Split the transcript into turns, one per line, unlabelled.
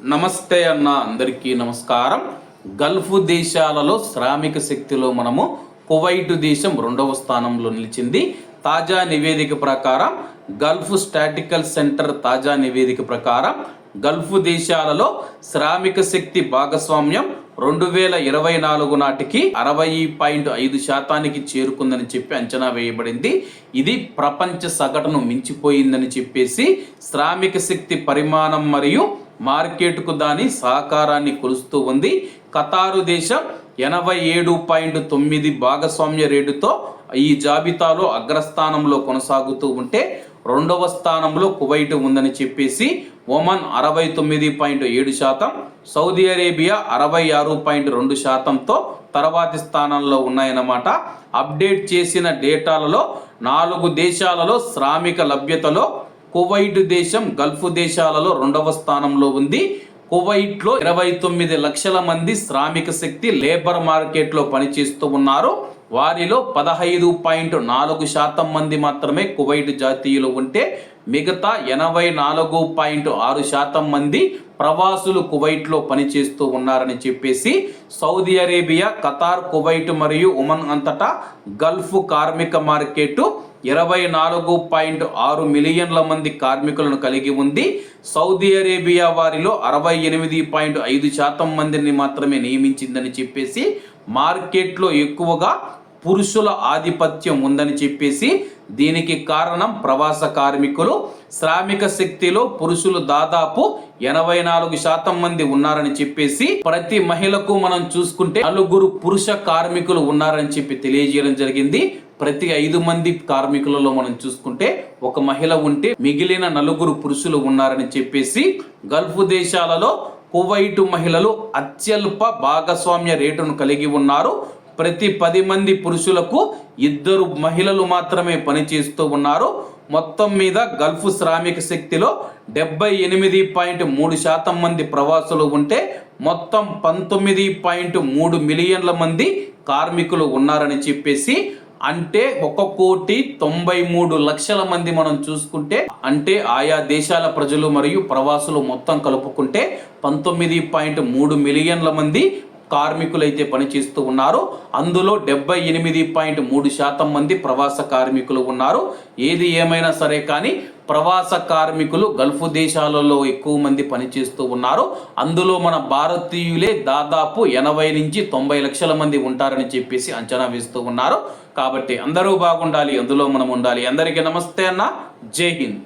నమస్తే అన్న అందరికీ నమస్కారం. గల్ఫ్ దేశాలలో శ్రామిక శక్తిలో మనము కువైట్ దేశం రెండవ స్థానంలో నిలిచింది. తాజా నివేదిక ప్రకారం గల్ఫ్ స్టాటికల్ సెంటర్ తాజా నివేదిక ప్రకారం గల్ఫ్ దేశాలలో శ్రామిక శక్తి భాగస్వామ్యం రెండు వేల ఇరవై నాలుగు నాటికి అరవై పాయింట్ ఐదు శాతానికి చేరుకుందని చెప్పి అంచనా వేయబడింది. ఇది ప్రపంచ సగటును మించిపోయిందని చెప్పేసి శ్రామిక శక్తి పరిమాణం మరియు మార్కెట్కు దాని సహకారాన్ని కొలుస్తూ ఉంది. కతారు దేశం ఎనభై ఏడు పాయింట్ తొమ్మిది భాగస్వామ్య రేటుతో ఈ జాబితాలో అగ్రస్థానంలో కొనసాగుతూ ఉంటే రెండవ స్థానంలో కువైట్ ఉందని చెప్పేసి ఒమన్ అరవై తొమ్మిది పాయింట్ ఏడు శాతం సౌదీ అరేబియా అరవై ఆరు పాయింట్ రెండు శాతంతో తర్వాతి స్థానంలో ఉన్నాయన్నమాట. అప్డేట్ చేసిన డేటాలలో నాలుగు దేశాలలో శ్రామిక లభ్యతలో కువైట్ దేశం గల్ఫ్ దేశాలలో రెండవ స్థానంలో ఉంది. కువైట్లో ఇరవై తొమ్మిది లక్షల మంది శ్రామిక శక్తి లేబర్ మార్కెట్లో పనిచేస్తూ ఉన్నారు. వారిలో పదహైదు పాయింట్ నాలుగు శాతం మంది మాత్రమే కువైట్ జాతీయులు ఉంటే మిగతా ఎనభై నాలుగు పాయింట్ ఆరు శాతం మంది ప్రవాసులు కువైట్లో పనిచేస్తూ ఉన్నారని చెప్పేసి సౌదీ అరేబియా ఖతార్ కువైట్ మరియు ఉమన్ అంతటా గల్ఫ్ కార్మిక మార్కెట్ ఇరవై నాలుగు పాయింట్ ఆరు మిలియన్ల మంది కార్మికులను కలిగి ఉంది. సౌదీ అరేబియా వారిలో అరవై ఎనిమిది పాయింట్ ఐదు శాతం మందిని మాత్రమే నియమించిందని చెప్పేసి మార్కెట్లో ఎక్కువగా పురుషుల ఆధిపత్యం ఉందని చెప్పేసి దీనికి కారణం ప్రవాస కార్మికులు. శ్రామిక శక్తిలో పురుషులు దాదాపు ఎనభై నాలుగు శాతం మంది ఉన్నారని చెప్పేసి ప్రతి మహిళకు మనం చూసుకుంటే నలుగురు పురుష కార్మికులు ఉన్నారని చెప్పి తెలియజేయడం జరిగింది. ప్రతి ఐదు మంది కార్మికులలో మనం చూసుకుంటే ఒక మహిళ ఉంటే మిగిలిన నలుగురు పురుషులు ఉన్నారని చెప్పేసి గల్ఫ్ దేశాలలో కువైటు మహిళలు అత్యల్ప భాగస్వామ్య రేటును కలిగి ఉన్నారు. ప్రతి పది మంది పురుషులకు ఇద్దరు మహిళలు మాత్రమే పనిచేస్తూ ఉన్నారు. మొత్తం మీద గల్ఫ్ శ్రామిక శక్తిలో డెబ్బై ఎనిమిది పాయింట్ మూడు శాతం మంది ప్రవాసులు ఉంటే మొత్తం పంతొమ్మిది పాయింట్ మూడు మిలియన్ల మంది కార్మికులు ఉన్నారని చెప్పేసి అంటే ఒక కోటి తొంభై మూడు లక్షల మంది మనం చూసుకుంటే అంటే ఆయా దేశాల ప్రజలు మరియు ప్రవాసులు మొత్తం కలుపుకుంటే పంతొమ్మిది పాయింట్ మూడు మిలియన్ల మంది కార్మికులైతే పనిచేస్తూ ఉన్నారు అందులో డెబ్బై ఎనిమిది పాయింట్ మూడు శాతం మంది ప్రవాస కార్మికులు ఉన్నారు. ఏది ఏమైనా సరే కానీ ప్రవాస కార్మికులు గల్ఫ్ దేశాలలో ఎక్కువ మంది పనిచేస్తూ ఉన్నారు. అందులో మన భారతీయులే దాదాపు ఎనభై నుంచి తొంభై లక్షల మంది ఉంటారని చెప్పేసి అంచనా వేస్తూ ఉన్నారు. కాబట్టి అందరూ బాగుండాలి అందులో మనం ఉండాలి. అందరికీ నమస్తే అన్న. జై హింద్.